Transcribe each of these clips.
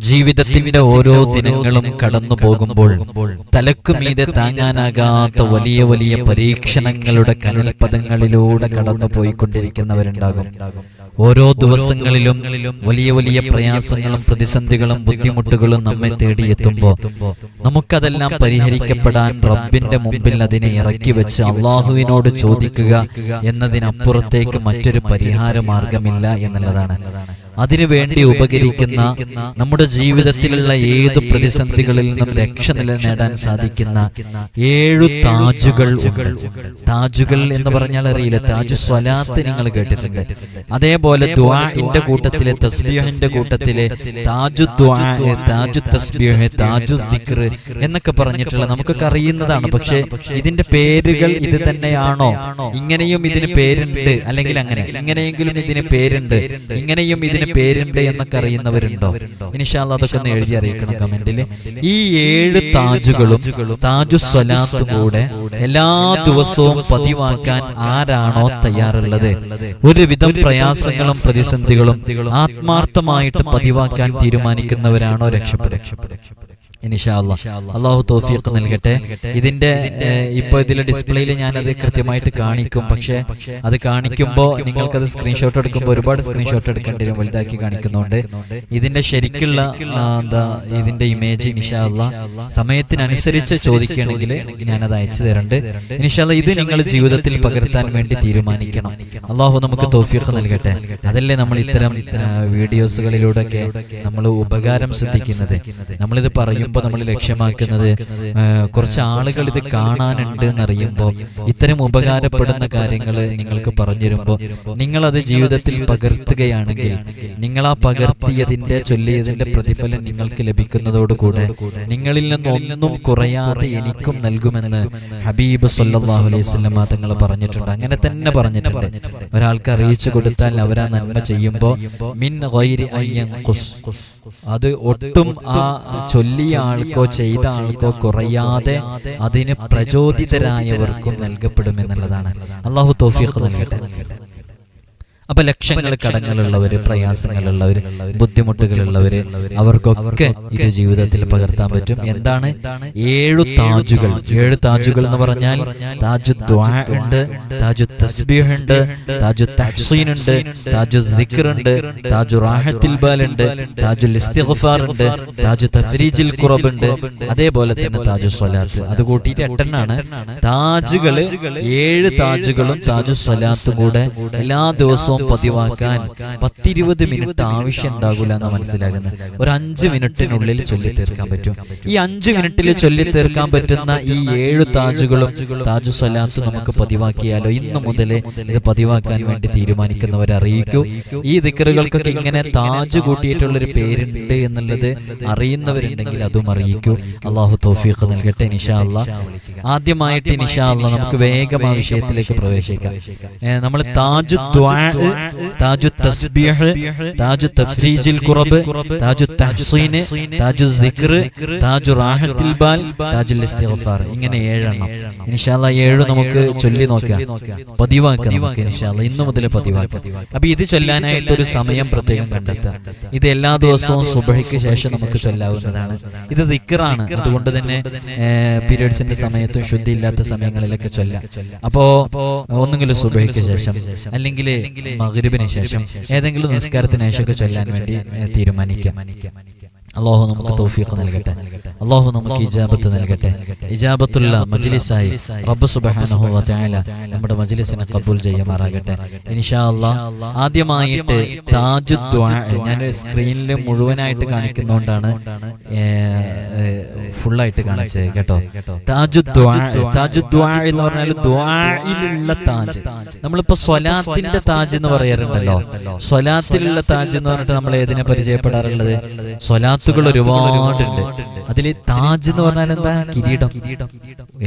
ജീവിതത്തിന്റെ ഓരോ ദിനങ്ങളും കടന്നു പോകുമ്പോൾ തലക്കുമീതെ താങ്ങാനാകാത്ത വലിയ വലിയ പരീക്ഷണങ്ങളുടെ കനൽപദങ്ങളിലൂടെ കടന്നു പോയിക്കൊണ്ടിരിക്കുന്നവരുണ്ടാകും. ഓരോ ദിവസങ്ങളിലും വലിയ വലിയ പ്രയാസങ്ങളും പ്രതിസന്ധികളും ബുദ്ധിമുട്ടുകളും നമ്മെ തേടിയെത്തുമ്പോൾ നമുക്കതെല്ലാം പരിഹരിക്കപ്പെടാൻ റബ്ബിന്റെ മുമ്പിൽ അതിനെ ഇറക്കി വെച്ച് അള്ളാഹുവിനോട് ചോദിക്കുക എന്നതിനപ്പുറത്തേക്ക് മറ്റൊരു പരിഹാര മാർഗമില്ല എന്നുള്ളതാണ്. അതിനുവേണ്ടി ഉപകരിക്കുന്ന നമ്മുടെ ജീവിതത്തിലുള്ള ഏത് പ്രതിസന്ധികളിൽ നിന്നും രക്ഷ നേടാൻ സാധിക്കുന്ന ഏഴു താജുകൾ ഉണ്ട്. താജുകൾ എന്ന് പറഞ്ഞാൽ അറിയില്ല. താജു സ്വലാത്ത് നിങ്ങൾ കേട്ടിട്ടുണ്ട്. അതേപോലെ ദ്വാഇന്റെ കൂട്ടത്തിലെ തസ്ബീഹിന്റെ കൂട്ടത്തിലെ താജു താജു തസ്ബീഹ് താജു ദിക്ർ എന്നൊക്കെ പറഞ്ഞിട്ടുള്ള നമുക്കൊക്കെ അറിയുന്നതാണ്. പക്ഷെ ഇതിന്റെ പേരുകൾ ഇത് തന്നെയാണോ? ഇങ്ങനെയും ഇതിന് പേരുണ്ട്. അല്ലെങ്കിൽ അങ്ങനെ. ഇങ്ങനെയെങ്കിലും ഇതിന് പേരുണ്ട്. ഇങ്ങനെയും ഇതിന് പേരുണ്ട് എന്നൊക്കെ അറിയുന്നവരുണ്ടോ? ഇനിഷാല്ല അതൊക്കെ ഒന്ന് എഴുതി അറിയിക്കണം കമന്റിൽ ഈ ഏഴ് താജുകളും താജു സ്വലാത്തും കൂടെ എല്ലാ ദിവസവും പതിവാക്കാൻ ആരാണോ തയ്യാറുള്ളത്? ഒരുവിധം പ്രയാസങ്ങളും പ്രതിസന്ധികളും ആത്മാർത്ഥമായിട്ട് പതിവാക്കാൻ തീരുമാനിക്കുന്നവരാണോ രക്ഷപ്പെടുക? ഇനിഷാല്ല അള്ളാഹു തോഫിയൊക്കെ നൽകട്ടെ. ഇതിന്റെ ഇപ്പൊ ഇതിലെ ഡിസ്പ്ലേയിൽ ഞാൻ അത് കൃത്യമായിട്ട് കാണിക്കും. പക്ഷെ അത് കാണിക്കുമ്പോൾ നിങ്ങൾക്കത് സ്ക്രീൻഷോട്ട് എടുക്കുമ്പോൾ ഒരുപാട് സ്ക്രീൻഷോട്ട് എടുക്കേണ്ടി വരും. വലുതാക്കി കാണിക്കുന്നുണ്ട്. ഇതിന്റെ ശരിക്കുള്ള എന്താ ഇതിന്റെ ഇമേജ് ഇനിഷാല്ല സമയത്തിനനുസരിച്ച് ചോദിക്കുകയാണെങ്കിൽ ഞാനത് അയച്ചു തരുന്നുണ്ട് ഇനിഷാല്ല ഇത് നിങ്ങൾ ജീവിതത്തിൽ പകർത്താൻ വേണ്ടി തീരുമാനിക്കണം. അള്ളാഹു നമുക്ക് തോഫിയൊക്കെ നൽകട്ടെ. അതല്ലേ നമ്മൾ ഇത്തരം വീഡിയോസുകളിലൂടെ വീഡിയോസുകളിലൂടെയൊക്കെ നമ്മൾ ഉപകാരം ശ്രദ്ധിക്കുന്നത്. നമ്മളിത് പറയുമ്പോൾ നമ്മൾ ലക്ഷ്യമാക്കുന്നത് കുറച്ച് ആളുകൾ ഇത് കാണാനുണ്ട് എന്നറിയുമ്പോൾ ഇത്തരം ഉപകാരപ്പെടുന്ന കാര്യങ്ങൾ നിങ്ങൾക്ക് പറഞ്ഞു തരുമ്പോൾ നിങ്ങളത് ജീവിതത്തിൽ പകർത്തുകയാണെങ്കിൽ നിങ്ങൾ ആ പകർത്തിയതിന്റെ ചൊല്ലിയതിന്റെ പ്രതിഫലം നിങ്ങൾക്ക് ലഭിക്കുന്നതോടുകൂടെ നിങ്ങളിൽ നിന്നൊന്നും കുറയാതെ എനിക്കും നൽകുമെന്ന് ഹബീബ് സല്ലല്ലാഹു അലൈഹി വസല്ലമ തങ്ങൾ പറഞ്ഞിട്ടുണ്ട്. അങ്ങനെ തന്നെ പറഞ്ഞിട്ടുണ്ട്. ഒരാൾക്ക് അറിയിച്ചു കൊടുത്താൽ അവരാ നന്മ ചെയ്യുമ്പോൾ മിൻ. അത് ഒട്ടും ആ ചൊല്ലിയ ആൾക്കോ ചെയ്ത ആൾക്കോ കുറയാതെ അതിന് പ്രചോദിതരായവർക്കും നൽകപ്പെടുമെന്നുള്ളതാണ്. അള്ളാഹു തോഫിയൊക്കെ നൽകട്ടെ. അപ്പൊ ലക്ഷങ്ങൾ കടങ്ങളുള്ളവര് പ്രയാസങ്ങളുള്ളവര് ബുദ്ധിമുട്ടുകളുള്ളവര് അവർക്കൊക്കെ ഇത് ജീവിതത്തിൽ പകർത്താൻ പറ്റും. എന്താണ്? ഏഴു താജുകൾ. ഏഴു താജുകൾ എന്ന് പറഞ്ഞാൽ താജു ദ്വാ ഉണ്ട് താജു തസ്ബീഹ് ഉണ്ട് താജു തഹ്സീൻ ഉണ്ട് താജു ദിക്ർ ഉണ്ട് താജു റാഹത്തിൽ ബാൽ ഉണ്ട് താജുൽ ഇസ്തിഗ്ഫാർ ഉണ്ട് താജു തഫ്രീജിൽ കുറബ് ഉണ്ട് അതേപോലെ തന്നെ താജു സ്വലാത്ത്. അത് കൂട്ടിയിട്ട് എട്ടെണ്ണാണ്. താജുകൾ ഏഴ് താജുകളും താജു സ്വലാത്തും കൂടെ എല്ലാ ദിവസവും പതിവാക്കാൻ പത്തിരുപത് മിനിറ്റ് ആവശ്യം ഉണ്ടാകില്ല എന്ന് മനസ്സിലാകുന്നത്. ഒരു അഞ്ച് മിനിറ്റിനുള്ളിൽ ചൊല്ലി തീർക്കാൻ പറ്റും. ഈ അഞ്ച് മിനിറ്റിൽ ചൊല്ലി തീർക്കാൻ പറ്റുന്ന ഈ ഏഴ് താജുകളും താജു സലാത്ത് നമുക്ക് പതിവാക്കിയാലോ? ഇന്ന് മുതൽ ഇത് പതിവാക്കാൻ വേണ്ടി തീരുമാനിക്കുന്നവരെ അറിയിക്കൂ. ഈ ദിക്കറുകൾക്കൊക്കെ ഇങ്ങനെ താജ് കൂട്ടിയിട്ടുള്ളൊരു പേരുണ്ട് എന്നുള്ളത് അറിയുന്നവരുണ്ടെങ്കിൽ അതും അറിയിക്കൂ. അള്ളാഹു തോഫീഖ് നൽകട്ടെ നിഷാ ആദ്യമായിട്ട് നിഷാ നമുക്ക് വേഗം ആ വിഷയത്തിലേക്ക് പ്രവേശിക്കാം. നമ്മൾ താജ് ദ്വാ താജു തസ്ബീഹ് താജു തഫ്രീജിൽ കുറബ് താജു തഹ്സീന് താജു ദിക്ർ താജു റാഹത്തിൽ ബാൽ താജുൽ ഇസ്തിഗ്ഫാർ ഇങ്ങനെ ഏഴെണ്ണം. ഇൻഷാല്ല ഏഴ് നമുക്ക് ചൊല്ലി നോക്കാം. പതിവാക്കാം നമുക്ക് ഇൻഷാല്ല ഇന്നു മുതൽ പതിവാക്കാം. അപ്പൊ ഇത് ചൊല്ലാനായിട്ട് ഒരു സമയം പ്രത്യേകം കണ്ടെത്താം ഇത് എല്ലാ ദിവസവും സുബഹിക്ക് ശേഷം നമുക്ക് ചൊല്ലാവുന്നതാണ്. ഇത് ദിക്റാണ്. അതുകൊണ്ട് തന്നെ പീരീഡ്സിന്റെ സമയത്തും ശുദ്ധി ഇല്ലാത്ത സമയങ്ങളിലൊക്കെ ചൊല്ലാം. അപ്പോ ഒന്നുകിൽ സുബഹിക്ക് ശേഷം അല്ലെങ്കിൽ മഗ്രിബിന് ശേഷം ഏതെങ്കിലും നിസ്കാരത്തിന് ശേഷമൊക്കെ ചൊല്ലാൻ വേണ്ടി തീരുമാനിക്കാം. അള്ളാഹു നമുക്ക് തൗഫീഖ് നൽകട്ടെ. അള്ളാഹു നമുക്ക് ഇജാബത്ത് നൽകട്ടെ. ഇജാബത്തുള്ള മജ്ലിസായി റബ്ബ് സുബ്ഹാനഹു വതആല നമ്മുടെ മജ്ലിസിനെ കബൂൽ ചെയ്യുമാറാകട്ടെ. ഇൻഷാ അല്ലാഹ് ആദ്യമായിട്ട് താജു ദ്വാ ഞാൻ സ്ക്രീനിൽ മുഴുവനായിട്ട് കാണിക്കുന്നതുകൊണ്ടാണ് ഫുള്ളായിട്ട് കാണിച്ചത് കേട്ടോ. താജു ദ്വാ താജു ദ്വാ എന്ന് പറഞ്ഞാൽ ദ്വായിലുള്ള താജ്. നമ്മളിപ്പോ സ്വലാത്തിന്റെ താജ് എന്ന് പറയാറുണ്ടല്ലോ. സ്വലാത്തിലുള്ള താജ് എന്ന് പറഞ്ഞിട്ട് നമ്മൾ ഏതിനെ പരിചയപ്പെടാറുള്ളത്? സ്വലാത്തുകൾ ഒരുപാടുണ്ട്. അതിൽ താജ് എന്ന് പറഞ്ഞാൽ എന്താ? കിരീടം.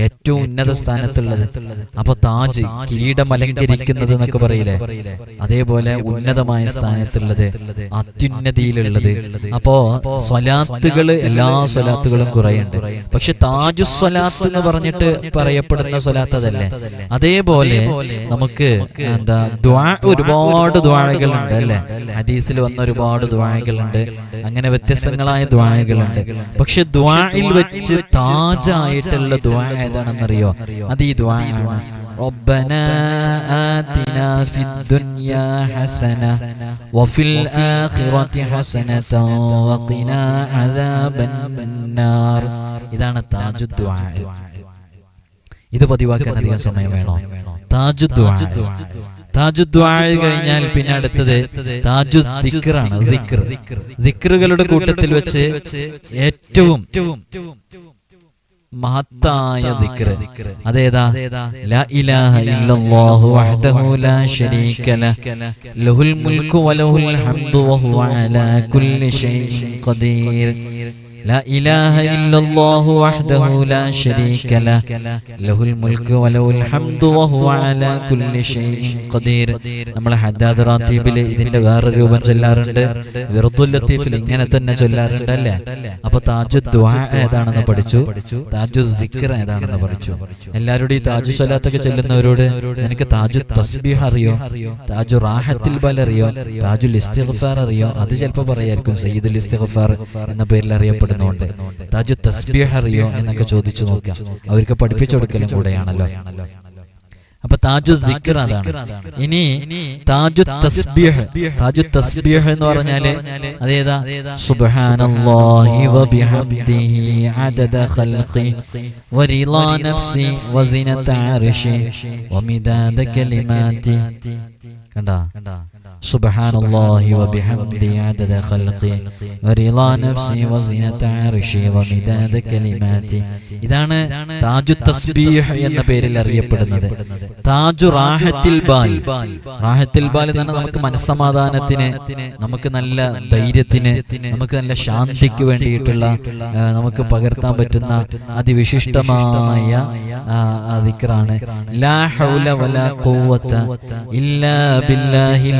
ഏറ്റവും ഉന്നത സ്ഥാനത്തുള്ളത്. അപ്പൊ താജ് കിരീടം അലങ്കരിക്കുന്നത് എന്നൊക്കെ പറയില്ലേ? അതേപോലെ ഉന്നതമായ സ്ഥാനത്തുള്ളത് അത്യുന്നതിയിലുള്ളത്. അപ്പോ സ്വലാത്തുകൾ എല്ലാ സ്വലാത്തുകളും കുറയുണ്ട്. പക്ഷെ താജു സ്വലാത്ത് എന്ന് പറഞ്ഞിട്ട് പറയപ്പെടുന്ന സ്വലാത്ത് അതല്ലേ? അതേപോലെ നമുക്ക് എന്താ ദ്വാ ഒരുപാട് ദ്വാഴകളുണ്ട് അല്ലെ? ഹദീസിൽ വന്ന ഒരുപാട് ദ്വാഴകളുണ്ട് അങ്ങനെ വ്യത്യസ്തങ്ങളായ ദ്വാഴകളുണ്ട് പക്ഷെ ദ്വായിൽ വെച്ച് താജായിട്ടുള്ള ദ്വാ ഏതാണെന്നറിയോ അത് ഈ ദ്വാ ആണ് ربنا آتنا في الدنيا حسنة وفي الآخرة حسنة وقنا عذاب النار ഇതാണ് താജു ദ്വാ ഇത് പതിവാക്കാൻ അധികം സമയം വേണോ താജു ദ്വാ താജു കഴിഞ്ഞാൽ പിന്നെ അടുത്തത് താജു ദിക്റാണ് ദിക്ർ ദിക്റുകളുടെ കൂട്ടത്തിൽ വെച്ച് ഏറ്റവും മഹത്തായ ദിക്ർ. അതേതാ? ലാ ഇലാഹ ഇല്ലല്ലാഹു വഹ്ദഹു ലാ ശരീക ലഹ് ലഹുൽ മുൽക്കു വലഹുൽ ഹംദു വഹുവ അലാ കുല്ലി ഷൈഇൻ ഖദീർ. لا إله إلا الله وحده لا شريك له. له الملك وله الحمد وهو على كل شيء قدير. നമ്മൾ ഹദ്ദാദ് റാത്തീബിൽ ഇതിന്റെ വേറെ രൂപം ചൊല്ലാറുണ്ട്. വിറുദ്ദുൽ ലത്തീഫിൽ ഇങ്ങനെ തന്നെ ചൊല്ലാറുണ്ട് അല്ലേ? അപ്പൊ താജു ദ്വാ ഏതാണെന്ന് പഠിച്ചു? താജു ദിക്കർ ഏതാണെന്ന് പഠിച്ചു? എല്ലാവരോടും ഈ താജു സ്വലാത്തൊക്കെ ചെല്ലുന്നവരോട് നിനക്ക് താജു തസ്ബീഹ് അറിയോ? താജു റാഹത്തിൽ ബൽ അറിയോ? താജുൽ ഇസ്തിഗ്ഫാർ അറിയോ? അത് ചിലപ്പോൾ പറയായിരിക്കും സയ്യിദുൽ ഇസ്തിഗ്ഫാർ എന്ന പേരിൽ അറിയപ്പെടും അറിയപ്പെടുന്നുണ്ട് താജു തസ്ബീഹ് അറിയോ എന്നൊക്കെ ചോദിച്ചു നോക്കാം അവർക്ക് പഠിപ്പിച്ചു കൊടുക്കലും കൂടെയാണല്ലോ. അപ്പൊ താജു ദിക്ർ അതാണ്. ഇനി താജു തസ്ബീഹ്. താജു തസ്ബീഹ് എന്ന് പറഞ്ഞാൽ അതേതാ? സുബ്ഹാനല്ലാഹി വബിഹംദിഹി അദദ ഖൽഖി വരിളാ നഫ്സി വസിനത അർശി വമിദാദ കലിമാതി കണ്ടാ? സുബ്ഹാനല്ലാഹി വബിഹംദി അദദ ഖൽഖി വരിളാ നഫ്സി വസീനത അർശി വമിദാദ കലിമാതി ഇതാണ് താജു തസ്ബീഹ് എന്ന പേരിൽ അറിയപ്പെടുന്നത്. താജു റാഹത്തിൽ ബാൽ. റാഹത്തിൽ ബാൽ. എന്ന് പറഞ്ഞാൽ നമുക്ക് മനസ്സമാധാനത്തിന് നമുക്ക് നല്ല ധൈര്യത്തിന് നമുക്ക് നല്ല ശാന്തിക്ക് വേണ്ടിയിട്ടുള്ള നമുക്ക് പകർത്താൻ പറ്റുന്ന അതിവിശിഷ്ടമായ ദിക്റാണ്. ലാ ഹൗല വലാ ഖുവത ഇല്ലാ ബില്ലാഹിൽ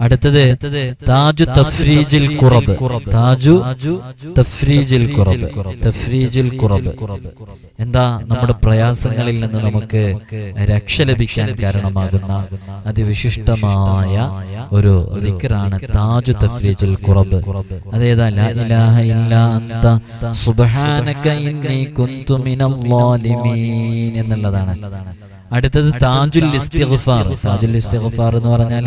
അടുത്തത് താജു തഫ്രീജിൽ കുറബ് താജു തഫ്രീജിൽ കുറബ് തഫ്രീജിൽ കുറബ് എന്താ നമ്മുടെ പ്രയാസങ്ങളിൽ നിന്ന് നമുക്ക് രക്ഷ ലഭിക്കാൻ കാരണമാകുന്ന അതിവിശിഷ്ടമായ ഒരു ദിക്റാണ് താജു തഫ്രീജിൽ കുറബ് അതേതാ ലാ ഇലാഹ ഇല്ലാ അന്ത. സുബ്ഹാനക ഇന്നി കുന്തു മിനൽ എന്നുള്ളതാണ്. അടുത്തത് താജുൽ ഇസ്തിഗ്ഫാർ. താജുൽ ഇസ്തിഗ്ഫാർ എന്ന് പറഞ്ഞാൽ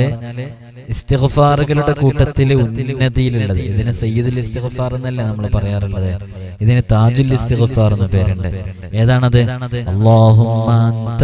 ഇസ്തിഗ്ഫാറുകളുടെ കൂട്ടത്തിൽ ഉന്നതിയിലുള്ളത്. ഇതിന് സയ്യിദുൽ ഇസ്തിഗ്ഫാർ എന്നല്ല നമ്മൾ പറയാറുള്ളത്. ഇതിന് താജുൽ ഇസ്തിഗ്ഫാർ എന്ന പേരുണ്ട്. ഏതാണത്? അല്ലാഹുമ്മ അൻത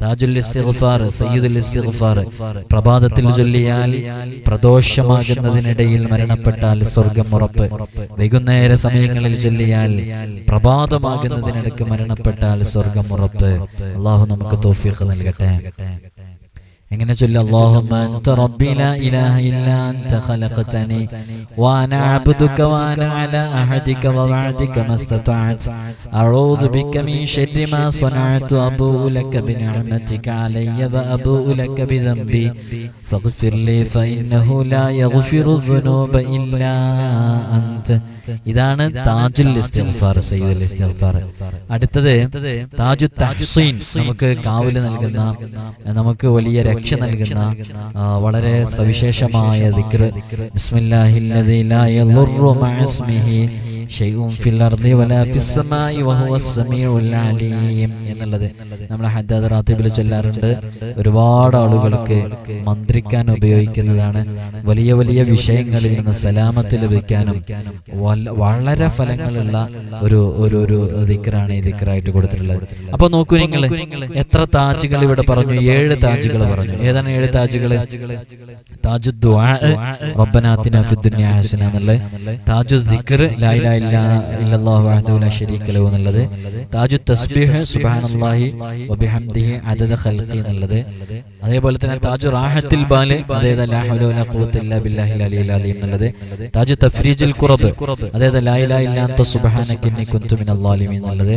താജുൽ ഇസ്തിഗ്ഫാർ സയ്യിദുൽ ഇസ്തിഗ്ഫാർ പ്രഭാതത്തിൽ ചൊല്ലിയാൽ പ്രദോഷമാകുന്നതിനിടയിൽ മരണപ്പെട്ടാൽ സ്വർഗം ഉറപ്പ്. വൈകുന്നേര സമയങ്ങളിൽ ചൊല്ലിയാൽ പ്രഭാതമാകുന്നതിനിടയ്ക്ക് മരണപ്പെട്ടാൽ സ്വർഗം ഉറപ്പ്. അള്ളാഹു നമുക്ക് തോഫിക്ക് നൽകട്ടെ. എങ്ങനെ ചൊല്ല اللهم انت ربي لا اله الا انت خلقتني وانا عبدك وانا على عهدك ووعدك ما استطعت اعوذ بك من شر ما صنعت ابوء لك بنعمتك علي وابوء لك بذنبي فاغفر لي فانه لا يغفر الذنوب الا انت ഇതാണ് താജുൽ ഇസ്തിഗ്ഫാർ സയ്യിദുൽ ഇസ്തിഗ്ഫാർ അടുത്തത് താജു തഹ്സീൻ നമുക്ക് കാവല് നൽകുന്ന നമുക്ക് വലിയ രക്ഷ നൽകുന്ന വളരെ സവിശേഷമായ ദിക്ർ ബിസ്മില്ലാഹില്ലദീ ലാ യളുറു മഅ ഇസ്മിഹി ഫിൽ അർദി വലാ ഫിസ് സമാഇ വഹുവ സമീഉൽ അലീം എന്നുള്ളത് നമ്മൾ ഹദ്ദാദ് റാത്തിബിൽ ചൊല്ലാറുണ്ട്. ഒരുപാട് ആളുകൾക്ക് മന്ത്രിക്കാൻ ഉപയോഗിക്കുന്നതാണ്. വലിയ വലിയ വിഷയങ്ങളിൽ നിന്ന് സലാമത്ത് ലഭിക്കാനും വളരെ ഫലങ്ങളുള്ള ഒരു ഒരു ഒരു ദിക്റാണ് ഈ ദിക്റായിട്ട് കൊടുത്തിട്ടുള്ളത്. അപ്പൊ നോക്കൂ നിങ്ങൾ എത്ര താജുകൾ ഇവിടെ പറഞ്ഞു? ഏഴ് താജുകൾ പറഞ്ഞു. ഏതാണ് ഏഴ് താജുകൾ താജു ദുആ റബ്ബനാത്തിന ഫിദ്ദുനിയ ഹസന എന്നുള്ളത്. താജു ദിക്ർ ലാ ഇല്ലാ ഇല്ലല്ലാഹു വഹ്ദഹു ലാ ശരീക ലഹു എന്നുള്ളത് താജു തസ്ബീഹ് സുബ്ഹാനല്ലാഹി വബിഹംദിഹി അദദ ഖൽഖി എന്നുള്ളത്. അതേപോലെ തന്നെ താജു റാഹത്തിൽ ബാൽ അതായത് ലാ ഹൗല വലാ ഖുവത ഇല്ലാ ബില്ലാഹിൽ അലിയിൽ അലീം എന്നുള്ളത്. താജു തഫ്രീജുൽ ഖുറബ് അതായത് ലാ ഇലാഹ ഇല്ലാ അൻത സുബ്ഹാനക ഇന്നി കുന്തു മിനൽ ളാലിമീൻ എന്നുള്ളത്.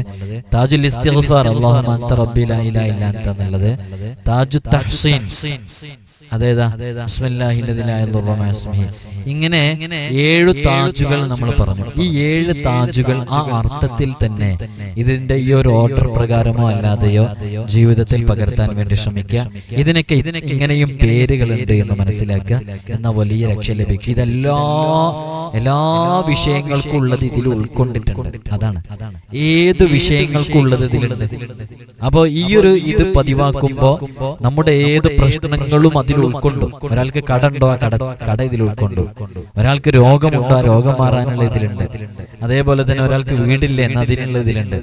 താജുൽ ഇസ്തിഗ്ഫാർ അല്ലാഹുമ്മ അൻത റബ്ബി ലാ ഇലാഹ ഇല്ലാ അൻത എന്നുള്ളത്. താജു തഹ്സീൻ അതേതാ. ഇങ്ങനെ ഏഴു താജുകൾ നമ്മൾ പറഞ്ഞു. ഈ ഏഴ് താജുകൾ ആ അർത്ഥത്തിൽ തന്നെ ഇതിന്റെ ഈ ഒരു ഓർഡർ പ്രകാരമോ അല്ലാതെയോ ജീവിതത്തിൽ പകർത്താൻ വേണ്ടി ശ്രമിക്കുക. ഇതിനൊക്കെ ഇത് ഇങ്ങനെയും പേരുകളുണ്ട് എന്ന് മനസ്സിലാക്കുക. എന്ന വലിയ രക്ഷ ലഭിക്കും. ഇതെല്ലാ എല്ലാ വിഷയങ്ങൾക്കും ഉള്ളത് ഇതിൽ ഉൾക്കൊണ്ടിട്ടുണ്ട്. അതാണ്. ഏത് വിഷയങ്ങൾക്കും ഉള്ളത് ഇതിലുണ്ട്? അപ്പോ ഈ ഒരു ഇത് പതിവാക്കുമ്പോ നമ്മുടെ ഏത് പ്രശ്നങ്ങളും അതിൽ ഉൾക്കൊണ്ടു. ഒരാൾക്ക് കട ഉണ്ടോ? ആ കട കട ഇതിൽ ഉൾക്കൊണ്ടു. ഒരാൾക്ക് രോഗമുണ്ടോ ആ രോഗം മാറാനുള്ള ഇതിലുണ്ട്. അതേപോലെ തന്നെ ഒരാൾക്ക് വീടില്ല എന്ന് അതിനുള്ള ഇതിലുണ്ട്.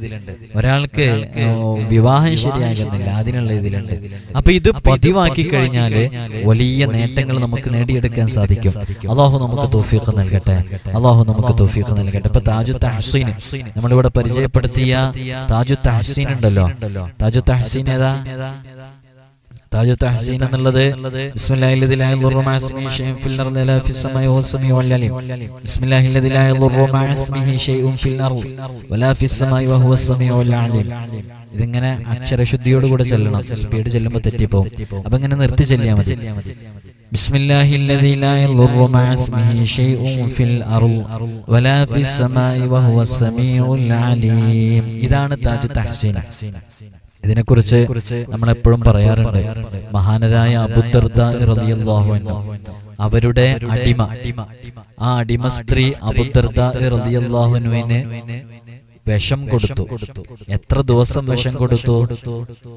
ഒരാൾക്ക് വിവാഹം ശരിയാകുന്നില്ല അതിനുള്ള ഇതിലുണ്ട്. അപ്പൊ ഇത് പതിവാക്കി കഴിഞ്ഞാൽ വലിയ നേട്ടങ്ങൾ നമുക്ക് നേടിയെടുക്കാൻ സാധിക്കും. അള്ളാഹു നമുക്ക് തോഫീഖ് നൽകട്ടെ. അള്ളാഹു നമുക്ക് തോഫീഖ് നൽകട്ടെ. ഇപ്പൊ താജു തഹസീൻ. നമ്മളിവിടെ പരിചയപ്പെടുത്തിയ താജു തഹസീൻ ഉണ്ടല്ലോ. താജു തഹസീൻ ഏതാ? എന്നുള്ളത് ഫിൽ ഫിസ് വ അലീം ഫിൽ ഫിസ് വ ഇതിങ്ങനെ അക്ഷരശുദ്ധിയോട് കൂടെ ചെല്ലണം. സ്പീഡ് ചെല്ലുമ്പോ തെറ്റിപ്പോ അപ്പൊ ഇങ്ങനെ നിർത്തി ചെല്ലിയാ മതി. ഫിൽ ഫിസ് വ സമീഉൽ അലീം ഇതാണ് താജ് തഹസീന ഇതിനെക്കുറിച്ച് നമ്മൾ എപ്പോഴും പറയാറുണ്ട്. മഹാനരായ അബുദർദ അവരുടെ അടിമ. ആ അടിമ സ്ത്രീ അബുദർദ വിഷം കൊടുത്തു. എത്ര ദിവസം വിഷം കൊടുത്തു?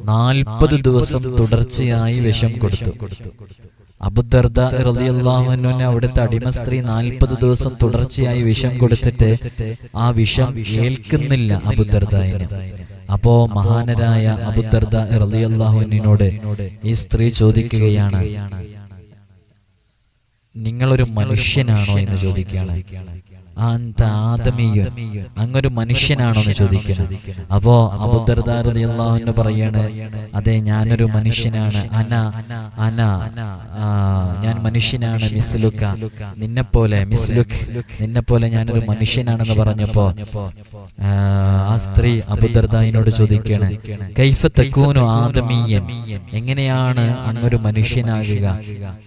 നാൽപ്പത് ദിവസം തുടർച്ചയായി വിഷം കൊടുത്തു. അബുദർദ അവിടുത്തെ അടിമ സ്ത്രീ നാൽപ്പത് ദിവസം തുടർച്ചയായി വിഷം കൊടുത്തിട്ട് ആ വിഷം ഏൽക്കുന്നില്ല അബുദർദായിന്. അപ്പോ മഹാനരായ അബുദർദ റളിയല്ലാഹുവിനോട് ഈ സ്ത്രീ ചോദിക്കുകയാണ്. നിങ്ങളൊരു മനുഷ്യനാണോ? എന്ന് ചോദിക്കുകയാണ്. ആദമീയൻ. അങ്ങൊരു മനുഷ്യനാണോ എന്ന് ചോദിക്കണം. അപ്പോ അബുദർദാറതി അള്ളാഹുന്ന് പറയാണ് അതെ ഞാനൊരു മനുഷ്യനാണ്. അന അന ഞാൻ മനുഷ്യനാണ് മിസ്ലുക്ക. നിന്നെ നിന്നെപ്പോലെ മിസ്ലുഖ് നിന്നെപ്പോലെ ഞാനൊരു മനുഷ്യനാണെന്ന് പറഞ്ഞപ്പോ ആ, സ്ത്രീ അബുദർദായിനോട് ചോദിക്കാണ് കൈഫ തെക്കൂനു ആദമീയൻ? എങ്ങനെയാണ് അങ്ങൊരു മനുഷ്യനാകുക?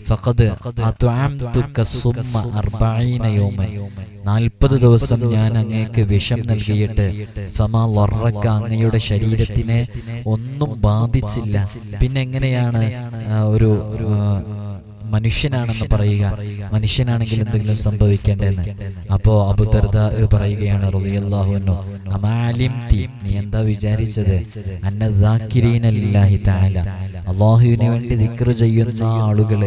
ഫഖദ് നാൽപ്പത് ദിവസം ഞാൻ അങ്ങേക്ക് വിഷം നൽകിയിട്ട് സമാ ലൊറക്ക അങ്ങയുടെ ശരീരത്തിനെ ഒന്നും ബാധിച്ചില്ല. പിന്നെ എങ്ങനെയാണ് ഒരു മനുഷ്യനാണെന്ന് പറയുക. മനുഷ്യനാണെങ്കിൽ എന്തെങ്കിലും സംഭവിക്കേണ്ടതെന്ന്. അപ്പോ അബുദർദ പറയുകയാണ് നീ എന്താ വിചാരിച്ചത്? അന്നദാക്കിരീനല്ലാഹി അള്ളാഹുവിന് വേണ്ടി ദിക്ർ ചെയ്യുന്ന ആളുകൾ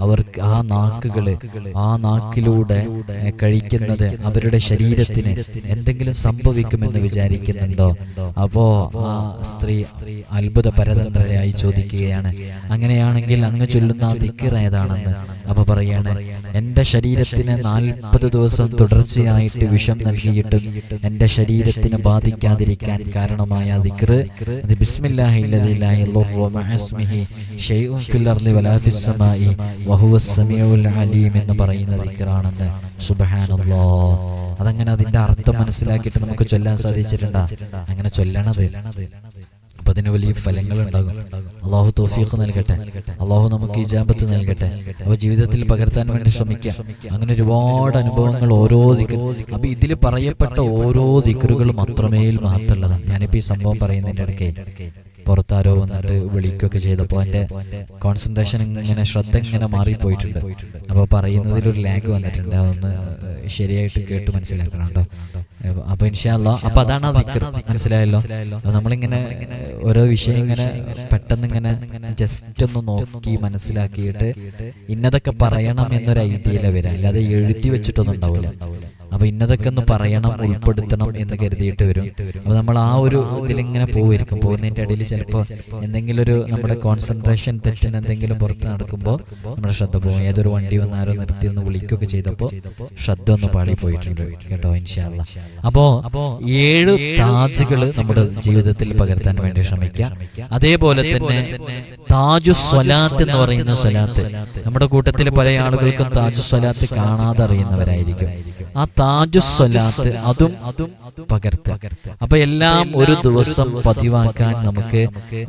അവർക്ക് ആ നാക്കുകൾ ആ നാക്കിലൂടെ കഴിക്കുന്നത് അവരുടെ ശരീരത്തിന് എന്തെങ്കിലും സംഭവിക്കുമെന്ന് വിചാരിക്കുന്നുണ്ടോ? അപ്പോ ആ സ്ത്രീ അത്ഭുത പരതന്ത്രരായി ചോദിക്കുകയാണ്. അങ്ങനെയാണെങ്കിൽ അങ്ങ് ചൊല്ലുന്ന ആ ദിക്ർ ഏതാണെന്ന് അപ്പൊ പറയാണ് എന്റെ ശരീരത്തിന് നാൽപ്പത് ദിവസം തുടർച്ചയായിട്ട് വിഷം നൽകിയിട്ടും എന്റെ ശരീരത്തിന് ബാധിക്കാതിരിക്കാൻ കാരണമായ ആ ദിക്ർ അത് ബിസ്മില്ലാഹി ഇസ്മിഹി ഷൈഉൻ ഫിൽ അർളി വലാ ഫിസ് സമാഇ വഹുവ സമീഉൽ അലീം എന്ന് പറയുന്ന ദിക്റാണെന്ന്. സുബ്ഹാനല്ലാഹ്. അതങ്ങനെ അതിന്റെ അർത്ഥം മനസ്സിലാക്കിയിട്ട് നമുക്ക് ചൊല്ലാൻ സാധിച്ചിട്ടുണ്ടാ? അങ്ങനെ ചൊല്ലണത്. അപ്പൊ അതിന് വലിയ ഫലങ്ങൾ ഉണ്ടാകും അള്ളാഹു തോഫീഖ് നൽകട്ടെ. അള്ളാഹു നമുക്ക് ഇജാബത്ത് നൽകട്ടെ. അപ്പൊ ജീവിതത്തിൽ പകർത്താൻ വേണ്ടി ശ്രമിക്കാം. അങ്ങനെ ഒരുപാട് അനുഭവങ്ങൾ ഓരോ ദിക്കർ അപ്പൊ ഇതിൽ പറയപ്പെട്ട ഓരോ ദിക്കറുകളും അത്രമേൽ മഹത്തുള്ളതാണ് ഞാനിപ്പോ ഈ സംഭവം പറയുന്നതിന്റെ ഇടയ്ക്ക്. പുറത്താരോ വന്നിട്ട് വിളിക്കുകയൊക്കെ ചെയ്തപ്പോൾ എന്റെ കോൺസെൻട്രേഷൻ ഇങ്ങനെ ശ്രദ്ധ ഇങ്ങനെ മാറിപ്പോയിട്ടുണ്ട്. അപ്പോൾ പറയുന്നതിലൊരു ലാഗ് വന്നിട്ടുണ്ട്. അതൊന്ന് ശരിയായിട്ട് കേട്ട് മനസ്സിലാക്കണം കേട്ടോ. അപ്പൊ ഇൻഷാല്ല അപ്പൊ അതാണ് അത് മനസ്സിലായല്ലോ? നമ്മളിങ്ങനെ ഓരോ വിഷയം ഇങ്ങനെ പെട്ടെന്ന് ഇങ്ങനെ ജസ്റ്റ് ഒന്ന് നോക്കി മനസ്സിലാക്കിയിട്ട് ഇന്നതൊക്കെ പറയണം എന്നൊരു ഐഡിയയിലെ വരാം അല്ലാതെ എഴുതി വെച്ചിട്ടൊന്നും ഉണ്ടാവില്ല. അപ്പൊ ഇന്നതൊക്കെ ഒന്ന് പറയണം ഉൾപ്പെടുത്തണം എന്ന് കരുതിയിട്ട് വരും. അപ്പൊ നമ്മൾ ആ ഒരു ഇതിലിങ്ങനെ പോയിരിക്കും പോകുന്നതിന്റെ ഇടയിൽ ചിലപ്പോൾ എന്തെങ്കിലും ഒരു നമ്മുടെ കോൺസെൻട്രേഷൻ തെറ്റുന്ന എന്തെങ്കിലും പുറത്ത് നടക്കുമ്പോൾ നമ്മുടെ ശ്രദ്ധ പോകും. ഏതൊരു വണ്ടി വന്ന് ആരോ നിർത്തി ഒന്ന് വിളിക്കുകയൊക്കെ ചെയ്തപ്പോൾ ശ്രദ്ധ ഒന്ന് പാടി പോയിട്ടുണ്ട് കേട്ടോ ഇൻഷാല്ല അപ്പോ ഏഴ് താജുകൾ നമ്മുടെ ജീവിതത്തിൽ പകർത്താൻ വേണ്ടി ശ്രമിക്കുക അതേപോലെ തന്നെ താജു സ്വലാത്ത് എന്ന് പറയുന്ന സ്വലാത്ത്. നമ്മുടെ കൂട്ടത്തിൽ പല ആളുകൾക്കും താജു സ്വലാത്ത് കാണാതെ അറിയുന്നവരായിരിക്കും. ആ താജു സ്വലാത്ത് അതും പകർത്തുക. അപ്പൊ എല്ലാം ഒരു ദിവസം പതിവാക്കാൻ നമുക്ക്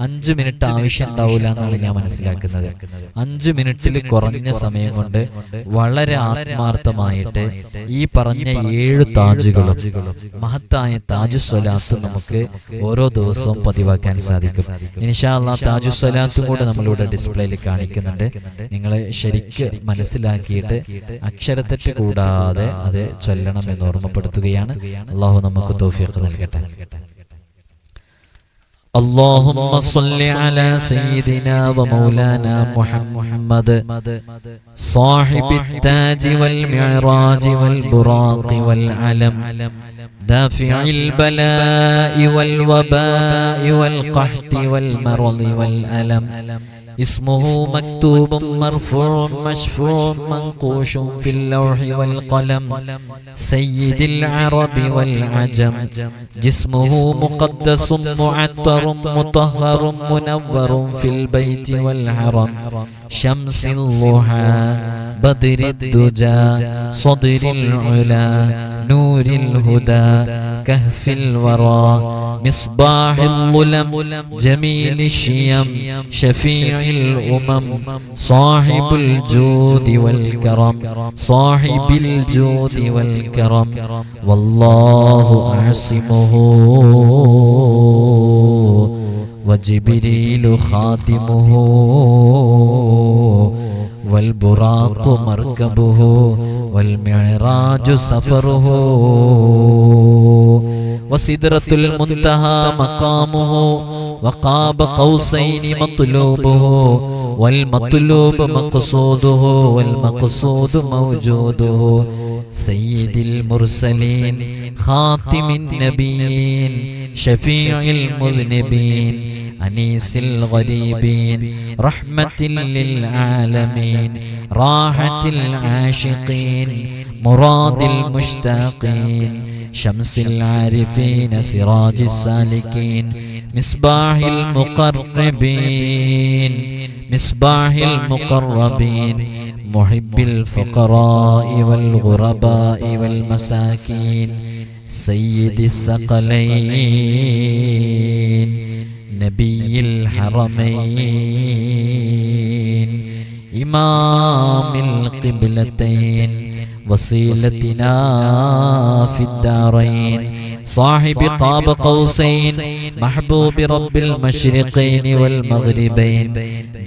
അഞ്ചു മിനിറ്റ് ആവശ്യം ഉണ്ടാവില്ല എന്നാണ് ഞാൻ മനസ്സിലാക്കുന്നത്. അഞ്ചു മിനിറ്റിൽ കുറഞ്ഞ സമയം കൊണ്ട് വളരെ ആത്മാർത്ഥമായിട്ട് ഈ പറഞ്ഞ ഏഴ് താജുകളും മഹത്തായ താജു സ്വലാത്ത് നമുക്ക് ഓരോ ദിവസവും പതിവാക്കാൻ സാധിക്കും. ഇൻഷാല്ല താജു സ്വലാത്തും കൂടെ നമ്മളിവിടെ ഡിസ്പ്ലേയിൽ കാണിക്കുന്നുണ്ട്. നിങ്ങൾ ശരിക്ക് മനസ്സിലാക്കിയിട്ട് അക്ഷരത്തെറ്റ് കൂടാതെ അത് ചൊല്ലണം എന്ന് ഓർമ്മപ്പെടുത്തുകയാണ് അള്ളാഹു നമുക്ക് തോഫിയൊക്കെ നൽകട്ടെ اللهم صل على سيدنا ومولانا محمد صاحب التاج والمعراج والبراق والعلم دافع البلاء والوباء والقحط والمرض والألم اسمه مكتوب مرفوع مشفوع منقوش في اللوح والقلم. سيد العرب والعجم. جسمه مقدس معطر مطهر منور في البيت والحرم. شمس الضحى بدر الدجى صدر العلا نور الهدى كهف الورى مصباح الظلم جميل الشيم شفيع الأمم صاحب الجود والكرم صاحب الجود والكرم والله أعصمه. وجبريل خاتمه والبراق مركبه والمعراج سفره. وسدرة المنتهى مقامه وقاب قوسين مطلوبه والمطلوب مقصوده والمقصود موجوده. سيد المرسلين خاتم النبيين شفيع المذنبين أنيس الغريبين رحمة للعالمين راحة العاشقين مراد المشتاقين شمس العارفين سراج السالكين مصباح المقربين مصباح المقربين محب الفقراء والغرباء والمساكين سيد الثقلين. نبي الحرمين إمام القبلتين وصيلتنا في الدارين صاحب قاب قوسين محبوب رب المشرقين والمغربين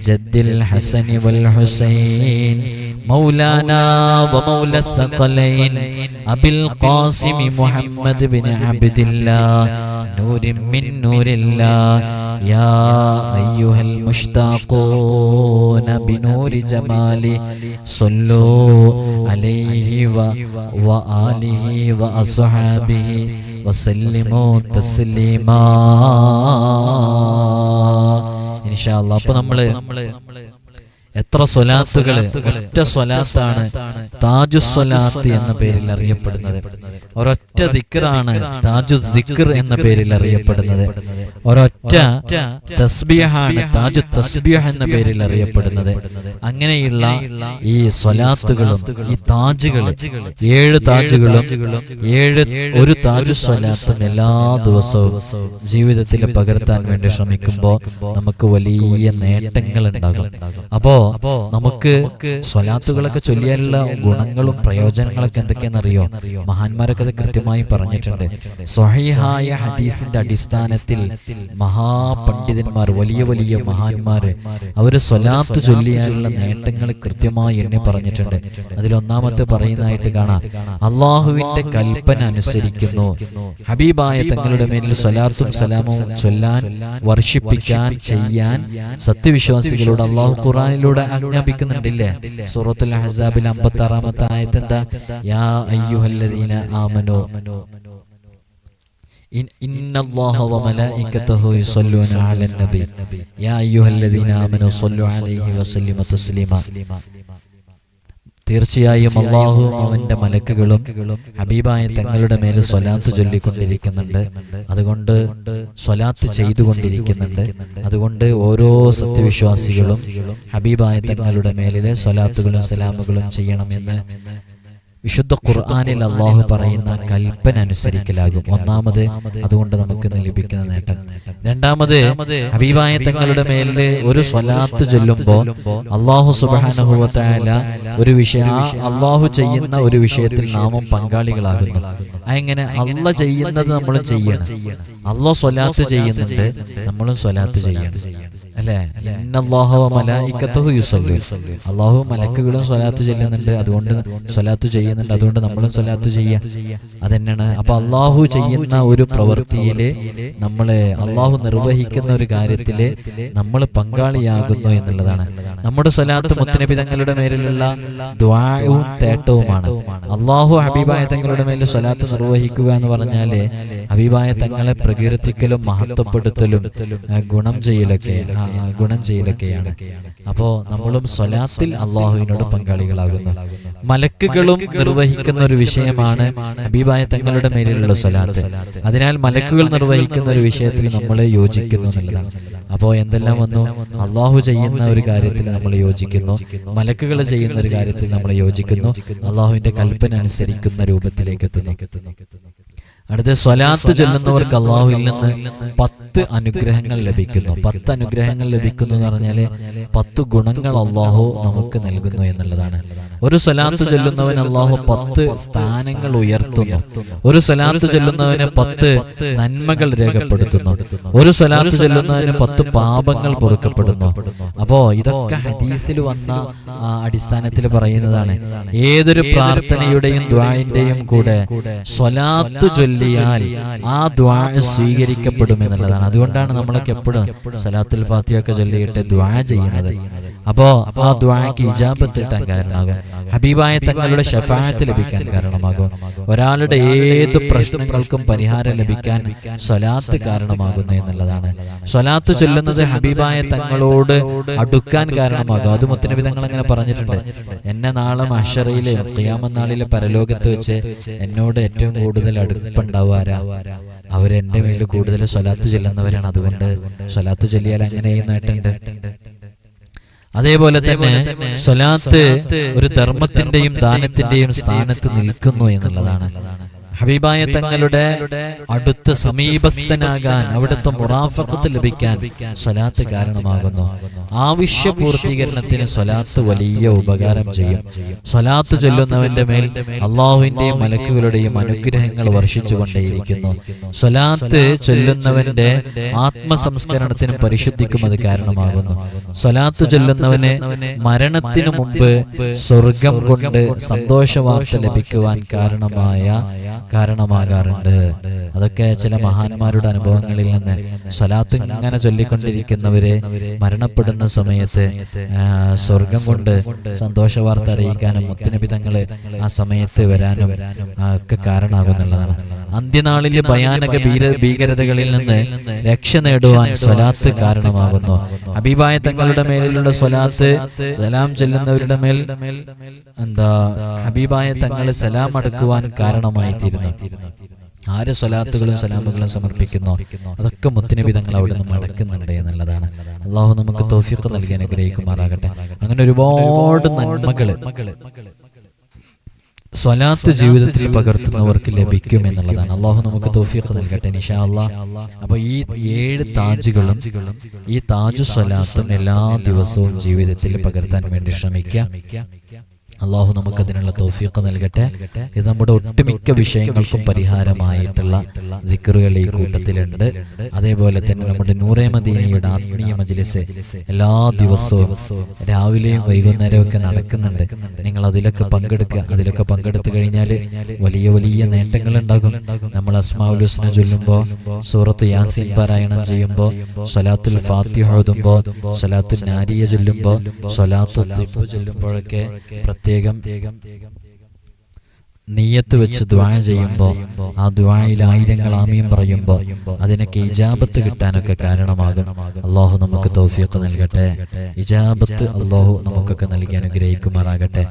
جد الحسن والحسين مولانا ومولى الثقلين أبي القاسم محمد بن عبد الله نور من نور الله يا أيها المشتاقون بنور جمالي صلوا عليه و... وآله وأصحابه وسلموا تسليما إن شاء الله അപ്പോൾ നമ്മള് എത്ര സ്വലാത്തുകള് ഒറ്റ സ്വലാത്താണ് താജു സ്വലാത്ത് എന്ന പേരിൽ അറിയപ്പെടുന്നത് ഒരൊറ്റ ദിക്കറാണ് താജു ദിക്കർ എന്ന പേരിൽ അറിയപ്പെടുന്നത്. ഒരൊറ്റ തസ്ബിയാണ് താജു തസ്ബിഹ് എന്ന പേരിൽ അറിയപ്പെടുന്നത്. അങ്ങനെയുള്ള ഈ സ്വലാത്തുകളും ഈ താജുകളും ഏഴ് താജുകളും ഏഴ് ഒരു താജു സ്വലാത്തും എല്ലാ ദിവസവും ജീവിതത്തിൽ പകർത്താൻ വേണ്ടി ശ്രമിക്കുമ്പോൾ നമുക്ക് വലിയ നേട്ടങ്ങൾ ഉണ്ടാകും. അപ്പോ നമുക്ക് സ്വലാത്തുകളൊക്കെ ചൊല്ലിയാലുള്ള ഗുണങ്ങളും പ്രയോജനങ്ങളൊക്കെ എന്തൊക്കെയാണെന്നറിയോ? മഹാന്മാരൊക്കെ അത് കൃത്യമായി കൃത്യമായി പറഞ്ഞിട്ടുണ്ട്. സ്വഹീഹായ ഹദീസിന്റെ അടിസ്ഥാനത്തിൽ മഹാപണ്ഡിതന്മാർ വലിയ വലിയ മഹാന്മാർ അവർ സ്വലാത്ത് ചൊല്ലിയാലുള്ള നേട്ടങ്ങൾ കൃത്യമായി എന്നെ പറഞ്ഞിട്ടുണ്ട്. അതിലൊന്നാമത്തെ പറയുന്നതായിട്ട് കാണാം. അള്ളാഹുവിന്റെ കൽപ്പന അനുസരിക്കുന്നു. ഹബീബായ തങ്ങളുടെ മേലിൽ സ്വലാത്തും സലാമും ചൊല്ലാൻ വർഷിപ്പിക്കാൻ ചെയ്യാൻ സത്യവിശ്വാസികളോട് അള്ളാഹു ഖുറാനിലൂടെ ആജ്ഞാപിക്കുന്നുണ്ടില്ലേ? സൂറത്തുൽ ഹസാബിൽ അമ്പത്തി ആറാമത്തെ ആയത്ത് എന്താ? യാ അയ്യുഹല്ലദീന ആമനോ إن- إن الله وملائكته يصلون على النبي يا أيها الذين آمنوا صلوا عليه وسلموا تسليما തീർച്ചയായും അള്ളാഹുവും അവന്റെ മലക്കുകളും ഹബീബായ തങ്ങളുടെ മേൽ സ്വലാത്ത് ചൊല്ലിക്കൊണ്ടിരിക്കുന്നുണ്ട് അതുകൊണ്ട് സ്വലാത്ത് ചെയ്തുകൊണ്ടിരിക്കുന്നുണ്ട് അതുകൊണ്ട് ഓരോ സത്യവിശ്വാസികളും ഹബീബായ തങ്ങളുടെ മേലിലെ സ്വലാത്തുകളും സലാമുകളും ചെയ്യണമെന്ന് വിശുദ്ധ ഖുർആാനിൽ അള്ളാഹു പറയുന്ന കൽപ്പന അനുസരിക്കലാകും. ഒന്നാമത് അതുകൊണ്ട് നമുക്ക് ലഭിക്കുന്ന നേട്ടം. രണ്ടാമത് അഭിവായ തങ്ങളുടെ മേലിൽ ഒരു സ്വലാത്ത് ചൊല്ലുമ്പോ അള്ളാഹു സുബാനുഭവത്തായ ഒരു വിഷയ അള്ളാഹു ചെയ്യുന്ന ഒരു വിഷയത്തിൽ നാമം പങ്കാളികളാകുന്നു. അങ്ങനെ അല്ല ചെയ്യുന്നത് നമ്മളും ചെയ്യണം. അള്ളാഹ് സ്വലാത്ത് ചെയ്യുന്നുണ്ട്. നമ്മളും സ്വലാത്ത് ചെയ്യണം. അല്ലെ? അള്ളാഹു മലക്കുകളും സ്വലാത്ത് ചെല്ലുന്നുണ്ട് അതുകൊണ്ട് സ്വലാത്ത് ചെയ്യുന്നുണ്ട്. അതുകൊണ്ട് നമ്മളും സ്വലാത്ത് ചെയ്യാം. അതന്നെയാണ് അപ്പൊ അള്ളാഹു ചെയ്യുന്ന ഒരു പ്രവൃത്തിയിൽ നമ്മൾ അള്ളാഹു നിർവഹിക്കുന്ന ഒരു കാര്യത്തിൽ നമ്മൾ പങ്കാളിയാകുന്നു എന്നുള്ളതാണ്. നമ്മുടെ സ്വലാത്ത് മുത്തനബി തങ്ങളുടെ മേലിലുള്ള ദ്വായവും തേട്ടവുമാണ്. അള്ളാഹു ഹബീബായ തങ്ങളുടെ മേലിൽ സ്വലാത്ത് നിർവഹിക്കുക എന്ന് പറഞ്ഞാൽ ഹബീബായ തങ്ങളെ പ്രകീർത്തിക്കലും മഹത്വപ്പെടുത്തലും ഗുണം ചെയ്യലൊക്കെ ഗുണം ചെയ്യലൊക്കെയാണ് അപ്പോ നമ്മളും സ്വലാത്തിൽ അള്ളാഹുവിനോട് പങ്കാളികളാകുന്നു. മലക്കുകളും നിർവഹിക്കുന്ന ഒരു വിഷയമാണ് അബീബായ തങ്ങളുടെ മേലിലുള്ള സ്വലാത്ത്. അതിനാൽ മലക്കുകൾ നിർവഹിക്കുന്ന ഒരു വിഷയത്തിൽ നമ്മൾ യോജിക്കുന്നു എന്നുള്ളതാണ്. അപ്പോ എന്തെല്ലാം വന്നു? അള്ളാഹു ചെയ്യുന്ന ഒരു കാര്യത്തിൽ നമ്മൾ യോജിക്കുന്നു. മലക്കുകൾ ചെയ്യുന്ന ഒരു കാര്യത്തിൽ നമ്മൾ യോജിക്കുന്നു. അള്ളാഹുവിന്റെ കൽപ്പന അനുസരിക്കുന്ന രൂപത്തിലേക്ക് എത്തുന്നു. അടുത്ത സ്വലാത്ത് ചൊല്ലുന്നവർക്ക് അള്ളാഹുവിൽ നിന്ന് പത്ത് അനുഗ്രഹങ്ങൾ ലഭിക്കുന്നു. പത്ത് അനുഗ്രഹങ്ങൾ ലഭിക്കുന്നു എന്ന് പറഞ്ഞാൽ പത്ത് ഗുണങ്ങൾ അള്ളാഹു നമുക്ക് നൽകുന്നു എന്നുള്ളതാണ്. ഒരു സ്വലാത്ത് ചൊല്ലുന്നവൻ അള്ളാഹു പത്ത് സ്ഥാനങ്ങൾ ഉയർത്തുന്നു. ഒരു സ്വലാത്ത് ചൊല്ലുന്നവന് പത്ത് നന്മകൾ രേഖപ്പെടുത്തുന്നു. ഒരു സ്വലാത്ത് ചൊല്ലുന്നവന് പത്ത് പാപങ്ങൾ പൊറുക്കപ്പെടുന്നു. അപ്പോ ഇതൊക്കെ ഹദീസിൽ വന്ന അടിസ്ഥാനത്തിൽ പറയുന്നതാണ്. ഏതൊരു പ്രാർത്ഥനയുടെയും ദ്വായിന്റെയും കൂടെ സ്വലാത്ത് ചൊല്ലിയാൽ ആ ദ്വാ സ്വീകരിക്കപ്പെടും എന്നുള്ളതാണ് അതുകൊണ്ടാണ് നമ്മളൊക്കെ എപ്പോഴും സലാത്തുൽ ഫാത്തിയൊക്കെ ചൊല്ലിയിട്ട് ദ്വാ ചെയ്യുന്നത്. അപ്പോ ആ ദ്വാക്ക് ഇജാബത്ത് കിട്ടാൻ കാരണമാകും. ഹബീബായ തങ്ങളുടെ ഷഫായത്ത് ലഭിക്കാൻ കാരണമാകും. ഒരാളുടെ ഏത് പ്രശ്നങ്ങൾക്കും പരിഹാരം ലഭിക്കാൻ സ്വലാത്ത് കാരണമാകുന്നു എന്നുള്ളതാണ്. സ്വലാത്ത് ചൊല്ലുന്നത് ഹബീബായ തങ്ങളോട് അടുക്കാൻ കാരണമാകും. അത് മുത്തനബി വിധങ്ങൾ അങ്ങനെ പറഞ്ഞിട്ടുണ്ട്. എന്നെ നാളെ മഷറയിലെ ക്യാമനാളിലെ പരലോകത്ത് വെച്ച് എന്നോട് ഏറ്റവും കൂടുതൽ അടുപ്പുണ്ടാവാരാ അവരെന്റെ മേൽ കൂടുതൽ സ്വലാത്ത് ചൊല്ലുന്നവരാണ്. അതുകൊണ്ട് സ്വലാത്ത് ചൊല്ലിയാൽ അങ്ങനെ ചെയ്യുന്നതായിട്ടുണ്ട് അതേപോലെ തന്നെ സ്വലാത്ത് ഒരു ധർമ്മത്തിന്റെയും ദാനത്തിന്റെയും സ്ഥാനത്ത് നിൽക്കുന്നു എന്നുള്ളതാണ്. ഹബീബായ തങ്ങളുടെ അടുത്ത് സമീപസ്ഥനാകാൻ അവിടുത്തെ മുറാഫക്കത്ത് ലഭിക്കാൻ സ്വലാത്ത് കാരണമാകുന്നു. ആവശ്യ പൂർത്തീകരണത്തിന് സ്വലാത്ത് വലിയ ഉപകാരം ചെയ്യും. സ്വലാത്ത് ചൊല്ലുന്നവന്റെ മേൽ അള്ളാഹുവിന്റെയും മലക്കുകളുടെയും അനുഗ്രഹങ്ങൾ വർഷിച്ചുകൊണ്ടേയിരിക്കുന്നു. സ്വലാത്ത് ചൊല്ലുന്നവന്റെ ആത്മസംസ്കരണത്തിനും പരിശുദ്ധിക്കും അത് കാരണമാകുന്നു. സ്വലാത്ത് ചൊല്ലുന്നവന് മരണത്തിനു മുമ്പ് സ്വർഗം കൊണ്ട് സന്തോഷവാർത്ത ലഭിക്കുവാൻ കാരണമായ കാരണമാകാറുണ്ട്. അതൊക്കെ ചില മഹാന്മാരുടെ അനുഭവങ്ങളിൽ നിന്ന് സ്വലാത്ത് ഇങ്ങനെ ചൊല്ലിക്കൊണ്ടിരിക്കുന്നവര് മരണപ്പെടുന്ന സമയത്ത് സ്വർഗം കൊണ്ട് സന്തോഷ വാർത്ത അറിയിക്കാനും മുത്തുനബി തങ്ങൾ ആ സമയത്ത് വരാനും ഒക്കെ കാരണമാകുന്നുള്ളതാണ് അന്ത്യനാളിലെ ഭയാനക ഭീകരതകളിൽ നിന്ന് രക്ഷ നേടുവാൻ സ്വലാത്ത് കാരണമാകുന്നു. അഭിപായ തങ്ങളുടെ മേലിലുള്ള സ്വലാത്ത് സലാം ചെല്ലുന്നവരുടെ മേൽ എന്താ ഹബീബായ തങ്ങളെ സലാം അടക്കുവാൻ കാരണമായി തീരുന്നു ആര് സ്വലാത്തുകളും സലാമുകളും സമർപ്പിക്കുന്നു? അതൊക്കെ മുത്തിനബി തങ്ങൾ അവിടെ നിന്ന് മടക്കുന്നുണ്ട് എന്നുള്ളതാണ്. അള്ളാഹു നമുക്ക് തോഫിക്ക് നൽകി അനുഗ്രഹിക്കുമാറാകട്ടെ. അങ്ങനെ ഒരുപാട് നന്മകൾ സ്വലാത്ത് ജീവിതത്തിൽ പകർത്തുന്നവർക്ക് ലഭിക്കും എന്നുള്ളതാണ്. അള്ളാഹു നമുക്ക് തോഫിക്ക് നൽകട്ടെ നിഷാ അപ്പൊ ഈ ഏഴ് താജുകളും ഈ താജു സ്വലാത്തും എല്ലാ ദിവസവും ജീവിതത്തിൽ പകർത്താൻ വേണ്ടി ശ്രമിക്കുക അള്ളാഹു നമുക്ക് അതിനുള്ള തോഫീക്ക് നൽകട്ടെ. ഇത് നമ്മുടെ ഒട്ടുമിക്ക വിഷയങ്ങൾക്കും പരിഹാരമായിട്ടുള്ള ദിക്കറുകൾ ഈ കൂട്ടത്തിലുണ്ട്. അതേപോലെ തന്നെ നമ്മുടെ നൂറേ മദീനയുടെ ആത്മീയ മജ്ലിസ് എല്ലാ ദിവസവും രാവിലെയും വൈകുന്നേരവും ഒക്കെ നടക്കുന്നുണ്ട്. നിങ്ങൾ അതിലൊക്കെ പങ്കെടുക്കുക. അതിലൊക്കെ പങ്കെടുത്തു കഴിഞ്ഞാൽ വലിയ വലിയ നേട്ടങ്ങൾ ഉണ്ടാകും. നമ്മൾ അസ്മാഉൽ ഹുസ്ന ചൊല്ലുമ്പോൾ സൂറത്ത് യാസീൻ പാരായണം ചെയ്യുമ്പോൾ സ്വലാത്തുൽ ഫാത്തിഹ ഓതുമ്പോൾ സലാത്തുൽ നാരിയ ചൊല്ലുമ്പോൾ സ്വലാത്തു തിബ് ചൊല്ലുമ്പോഴൊക്കെ പ്രത്യേകം നീയത്ത് വെച്ച് ദ്വായ ചെയ്യുമ്പോൾ ആ ദ്വായിൽ ആയിരങ്ങൾ ആമിയും പറയുമ്പോൾ അതിനൊക്കെ ഇജാബത്ത് കിട്ടാനൊക്കെ കാരണമാകും. അള്ളാഹു നമുക്ക് തൗഫീഖ് നൽകട്ടെ. ഇജാബത്ത് അള്ളാഹു നമുക്കൊക്കെ നൽകി അനുഗ്രഹിക്കുമാറാകട്ടെ.